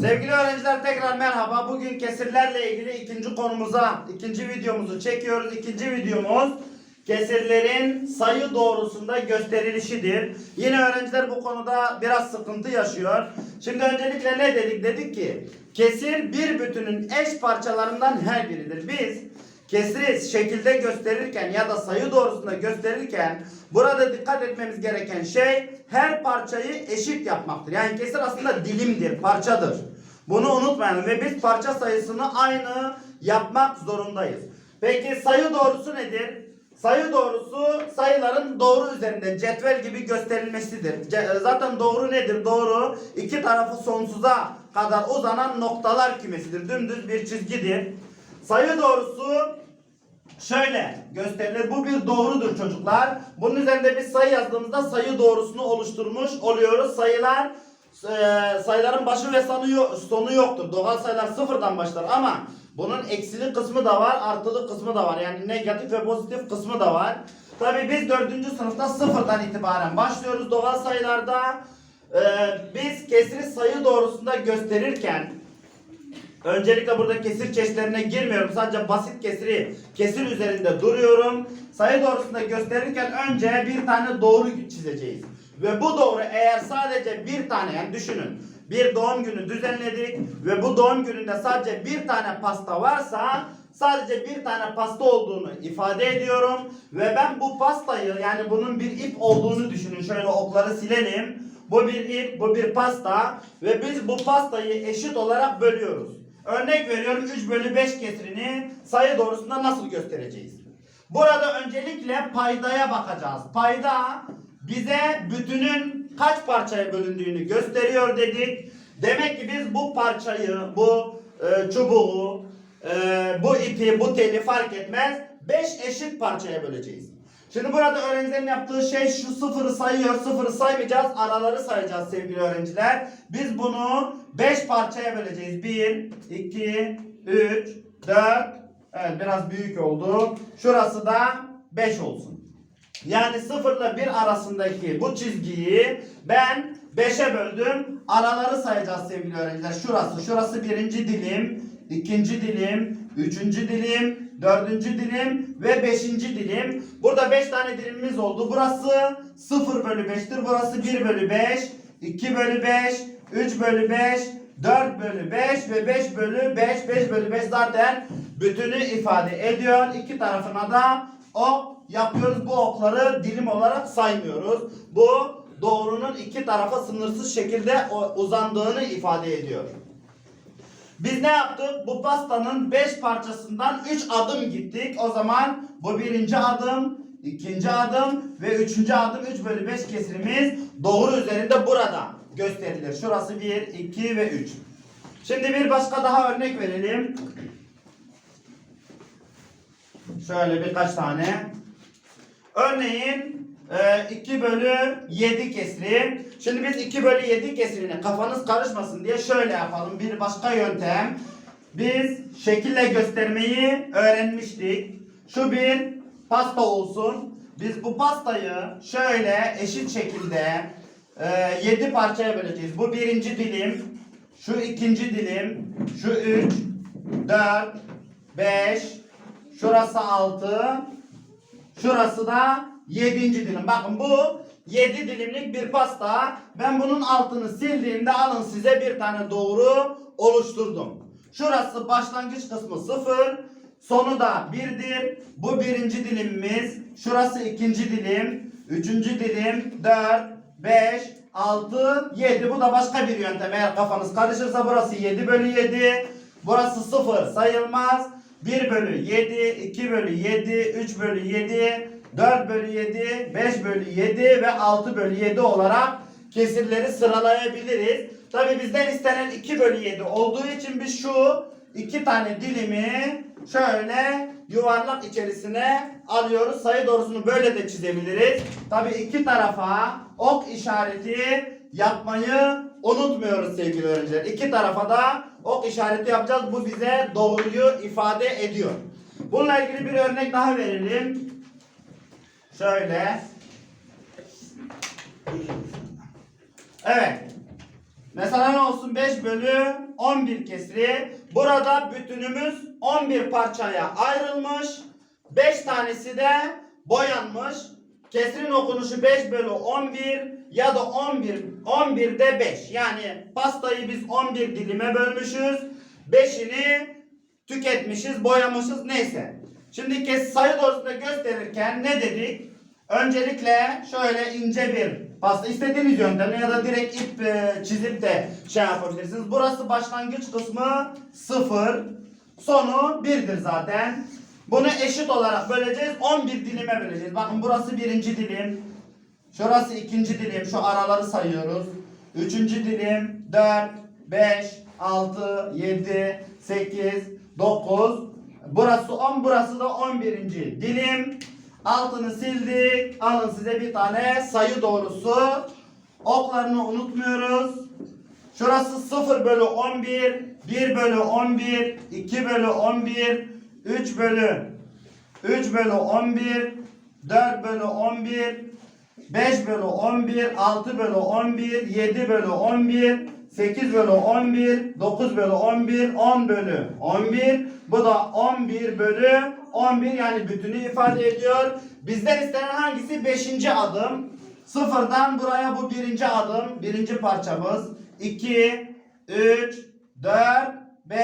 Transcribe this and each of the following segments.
Sevgili öğrenciler tekrar merhaba. Bugün kesirlerle ilgili ikinci konumuza, ikinci videomuzu çekiyoruz. İkinci videomuz kesirlerin sayı doğrusunda gösterilişidir. Yine öğrenciler bu konuda biraz sıkıntı yaşıyor. Şimdi öncelikle ne dedik? Dedik ki kesir bir bütünün eş parçalarından her biridir. Biz kesri şekilde gösterirken ya da sayı doğrusunda gösterirken burada dikkat etmemiz gereken şey her parçayı eşit yapmaktır. Yani kesir aslında dilimdir, parçadır. Bunu unutmayalım ve biz parça sayısını aynı yapmak zorundayız. Peki sayı doğrusu nedir? Sayı doğrusu sayıların doğru üzerinde cetvel gibi gösterilmesidir. Ce- Zaten doğru nedir? Doğru iki tarafı sonsuza kadar uzanan noktalar kümesidir. Dümdüz bir çizgidir. Sayı doğrusu şöyle gösterilir. Bu bir doğrudur çocuklar. Bunun üzerinde bir sayı yazdığımızda sayı doğrusunu oluşturmuş oluyoruz. Sayılar e, sayıların başı ve sonu, sonu yoktur. Doğal sayılar sıfırdan başlar ama bunun eksili kısmı da var, artılı kısmı da var. Yani negatif ve pozitif kısmı da var. Tabii biz dördüncü sınıfta sıfırdan itibaren başlıyoruz doğal sayılarda. E, biz kesri sayı doğrusunda gösterirken Öncelikle burada kesir çeşitlerine girmiyorum. Sadece basit kesiri kesir üzerinde duruyorum. Sayı doğrusunda gösterirken önce bir tane doğru çizeceğiz. Ve bu doğru eğer sadece bir tane yani düşünün. Bir doğum günü düzenledik ve bu doğum gününde sadece bir tane pasta varsa sadece bir tane pasta olduğunu ifade ediyorum. Ve ben bu pastayı yani bunun bir ip olduğunu düşünün. Şöyle okları silelim. Bu bir ip, bu bir pasta ve biz bu pastayı eşit olarak bölüyoruz. Örnek veriyorum 3 bölü 5 kesirini sayı doğrusunda nasıl göstereceğiz? Burada öncelikle paydaya bakacağız. Payda bize bütünün kaç parçaya bölündüğünü gösteriyor dedik. Demek ki biz bu parçayı, bu e, çubuğu, e, bu ipi, bu teli fark etmez 5 eşit parçaya böleceğiz. Şimdi burada öğrencilerin yaptığı şey şu sıfırı sayıyor, sıfırı saymayacağız, araları sayacağız sevgili öğrenciler. Biz bunu 5 parçaya böleceğiz. 1, 2, 3, 4, evet biraz büyük oldu. Şurası da 5 olsun. Yani sıfırla bir arasındaki bu çizgiyi ben 5'e böldüm. Araları sayacağız sevgili öğrenciler. Şurası, şurası birinci dilim, ikinci dilim, üçüncü dilim, dördüncü dilim ve beşinci dilim. Burada 5 tane dilimimiz oldu. Burası 0 bölü 5'tir. Burası 1 bölü 5, 2 bölü 5, 3 bölü 5, 4 bölü 5 ve 5 bölü 5, 5 bölü 5 zaten bütünü ifade ediyor. İki tarafına da ok yapıyoruz. Bu okları dilim olarak saymıyoruz. Bu doğrunun iki tarafa sınırsız şekilde uzandığını ifade ediyor. Biz ne yaptık? Bu pastanın 5 parçasından 3 adım gittik. O zaman bu birinci adım, ikinci adım ve üçüncü adım 3 bölü 5 kesirimiz doğru üzerinde burada gösterilir. Şurası 1, 2 ve 3. Şimdi bir başka daha örnek verelim. Şöyle birkaç tane. Örneğin 2 bölü 7 kesri. Şimdi biz 2 bölü 7 kesirini kafanız karışmasın diye şöyle yapalım. Bir başka yöntem. Biz şekille göstermeyi öğrenmiştik. Şu bir pasta olsun. Biz bu pastayı şöyle eşit şekilde 7 parçaya böleceğiz. Bu birinci dilim. Şu ikinci dilim. Şu 3, 4, 5, şurası 6, Şurası da 7. dilim. Bakın bu 7 dilimlik bir pasta. Ben bunun altını sildiğimde alın size bir tane doğru oluşturdum. Şurası başlangıç kısmı 0. Sonu da 1'dir. Bu birinci dilimimiz. Şurası ikinci dilim. Üçüncü dilim. 4, 5, 6, 7. Bu da başka bir yöntem. Eğer kafanız karışırsa burası 7 bölü 7. Burası 0 sayılmaz. 1 bölü 7, 2 bölü 7, 3 bölü 7, 4 bölü 7, 5 bölü 7 ve 6 bölü 7 olarak kesirleri sıralayabiliriz. Tabi bizden istenen 2 bölü 7 olduğu için biz şu iki tane dilimi şöyle yuvarlak içerisine alıyoruz. Sayı doğrusunu böyle de çizebiliriz. Tabi iki tarafa ok işareti yapmayı unutmuyoruz sevgili öğrenciler. İki tarafa da ok işareti yapacağız. Bu bize doğruyu ifade ediyor. Bununla ilgili bir örnek daha verelim. Şöyle. Evet. Mesela ne olsun 5 bölü 11 kesri. Burada bütünümüz 11 parçaya ayrılmış. 5 tanesi de boyanmış. Kesrin okunuşu 5 bölü 11 ya da 11 11'de 5. Yani pastayı biz 11 dilime bölmüşüz. 5'ini tüketmişiz, boyamışız neyse. Şimdi kes sayı doğrusunda gösterirken ne dedik? Öncelikle şöyle ince bir pasta istediğiniz yöntemle ya da direkt ip e, çizip de şey yapabilirsiniz. Burası başlangıç kısmı 0. Sonu 1'dir zaten. Bunu eşit olarak böleceğiz. 11 dilime böleceğiz. Bakın burası birinci dilim. Şurası ikinci dilim. Şu araları sayıyoruz. Üçüncü dilim. 4, 5, 6, 7, 8, 9. Burası 10, burası da 11. dilim. Altını sildik. Alın size bir tane sayı doğrusu. Oklarını unutmuyoruz. Şurası 0 bölü 11, 1 bölü 11, 2 bölü 11, 3 bölü 3 bölü 11, 4 bölü 11, 5 bölü 11, 6 bölü 11, 7 bölü 11, 8 bölü 11, 9 bölü 11, 10 bölü 11. Bu da 11 bölü 11 yani bütünü ifade ediyor. Bizden istenen hangisi? 5. adım. Sıfırdan buraya bu birinci adım. Birinci parçamız. 2, 3, 4, 5.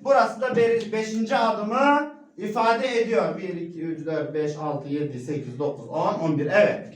Burası da 5. adımı ifade ediyor. 1, 2, 3, 4, 5, 6, 7, 8, 9, 10, 11. Evet.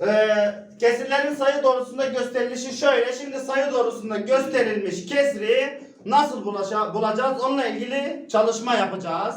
Ee, kesirlerin sayı doğrusunda gösterilişi şöyle. Şimdi sayı doğrusunda gösterilmiş kesri nasıl bulacağız? Onunla ilgili çalışma yapacağız.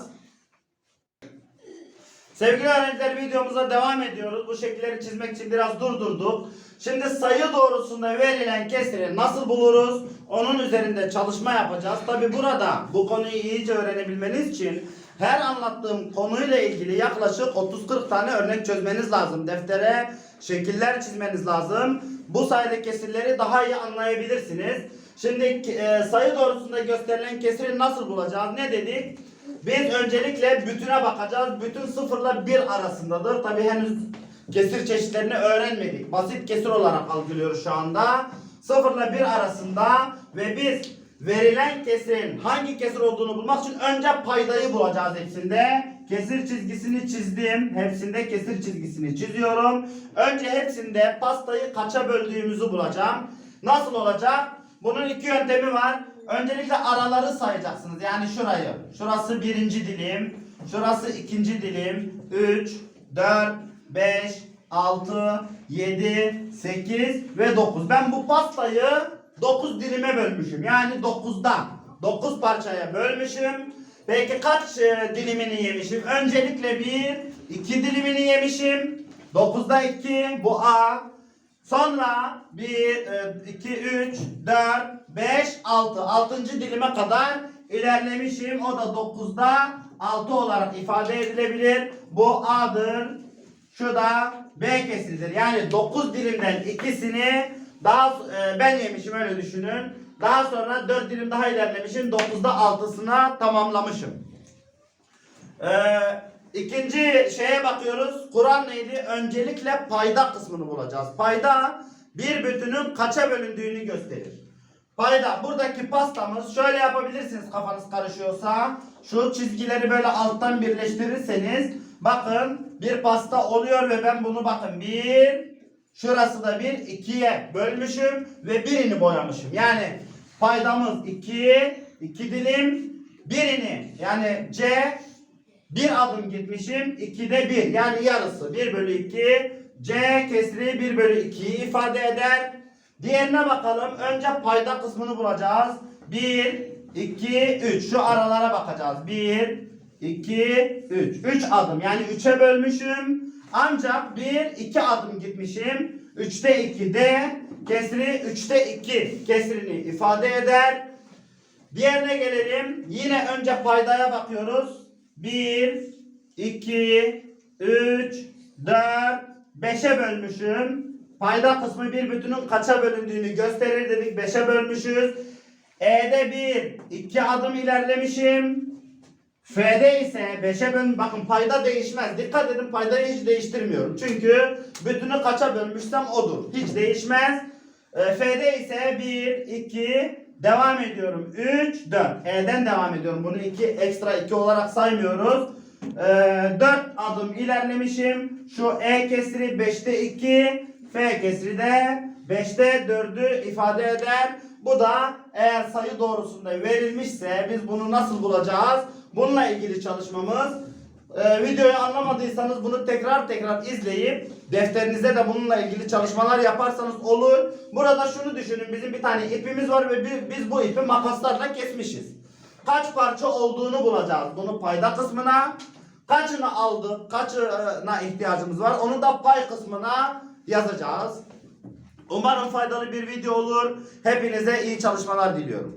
Sevgili öğrenciler videomuza devam ediyoruz. Bu şekilleri çizmek için biraz durdurduk. Şimdi sayı doğrusunda verilen kesiri nasıl buluruz? Onun üzerinde çalışma yapacağız. Tabi burada bu konuyu iyice öğrenebilmeniz için her anlattığım konuyla ilgili yaklaşık 30-40 tane örnek çözmeniz lazım. Deftere şekiller çizmeniz lazım. Bu sayede kesirleri daha iyi anlayabilirsiniz. Şimdi e, sayı doğrusunda gösterilen kesiri nasıl bulacağız? Ne dedik? Biz öncelikle bütüne bakacağız. Bütün sıfırla bir arasındadır. Tabi henüz kesir çeşitlerini öğrenmedik. Basit kesir olarak algılıyoruz şu anda. Sıfırla bir arasında ve biz verilen kesirin hangi kesir olduğunu bulmak için önce paydayı bulacağız hepsinde. Kesir çizgisini çizdim. Hepsinde kesir çizgisini çiziyorum. Önce hepsinde pastayı kaça böldüğümüzü bulacağım. Nasıl olacak? Bunun iki yöntemi var. Öncelikle araları sayacaksınız. Yani şurayı. Şurası birinci dilim. Şurası ikinci dilim. 3, 4, 5, 6, 7, 8 ve 9. Ben bu pastayı 9 dilime bölmüşüm. Yani 9'dan. 9 parçaya bölmüşüm. Peki kaç e, dilimini yemişim? Öncelikle bir, iki dilimini yemişim. 9'da 2 bu A. Sonra 1, 2, 3, 4, 5, 6. 6. dilime kadar ilerlemişim. O da 9'da 6 olarak ifade edilebilir. Bu A'dır. Şu da B kesilidir. Yani 9 dilimden ikisini daha e, ben yemişim öyle düşünün. Daha sonra 4 dilim daha ilerlemişim. 9'da 6'sına tamamlamışım. Ee, ikinci şeye bakıyoruz. Kur'an neydi? Öncelikle payda kısmını bulacağız. Payda bir bütünün kaça bölündüğünü gösterir. Payda buradaki pastamız şöyle yapabilirsiniz kafanız karışıyorsa. Şu çizgileri böyle alttan birleştirirseniz bakın bir pasta oluyor ve ben bunu bakın bir şurası da bir ikiye bölmüşüm ve birini boyamışım. Yani paydamız iki, iki dilim birini yani C bir adım gitmişim. 2'de 1. Yani yarısı. 1 bölü 2. C kesri 1 bölü 2'yi ifade eder. Diğerine bakalım. Önce payda kısmını bulacağız. 1, 2, 3. Şu aralara bakacağız. 1, 2, 3. 3 adım. Yani 3'e bölmüşüm. Ancak 1, 2 adım gitmişim. 3'te 2 de kesri 3'te 2 kesrini ifade eder. Diğerine gelelim. Yine önce paydaya bakıyoruz. 1, 2, 3, 4, 5'e bölmüşüm. Payda kısmı bir bütünün kaça bölündüğünü gösterir dedik. 5'e bölmüşüz. E'de 1, 2 adım ilerlemişim. F'de ise 5'e bölün. Bakın payda değişmez. Dikkat edin paydayı hiç değiştirmiyorum. Çünkü bütünü kaça bölmüşsem odur. Hiç değişmez. E, F'de ise 1, 2, devam ediyorum. 3, 4. E'den devam ediyorum. Bunu 2 ekstra 2 olarak saymıyoruz. E, 4 adım ilerlemişim. Şu E kesiri 5'te 2, F kesiri de 5'te 4'ü ifade eder. Bu da eğer sayı doğrusunda verilmişse biz bunu nasıl bulacağız? Bununla ilgili çalışmamız. Ee, videoyu anlamadıysanız bunu tekrar tekrar izleyip defterinize de bununla ilgili çalışmalar yaparsanız olur. Burada şunu düşünün bizim bir tane ipimiz var ve bi- biz bu ipi makaslarla kesmişiz. Kaç parça olduğunu bulacağız. Bunu payda kısmına kaçını aldık, kaçına ihtiyacımız var onu da pay kısmına yazacağız. Umarım faydalı bir video olur. Hepinize iyi çalışmalar diliyorum.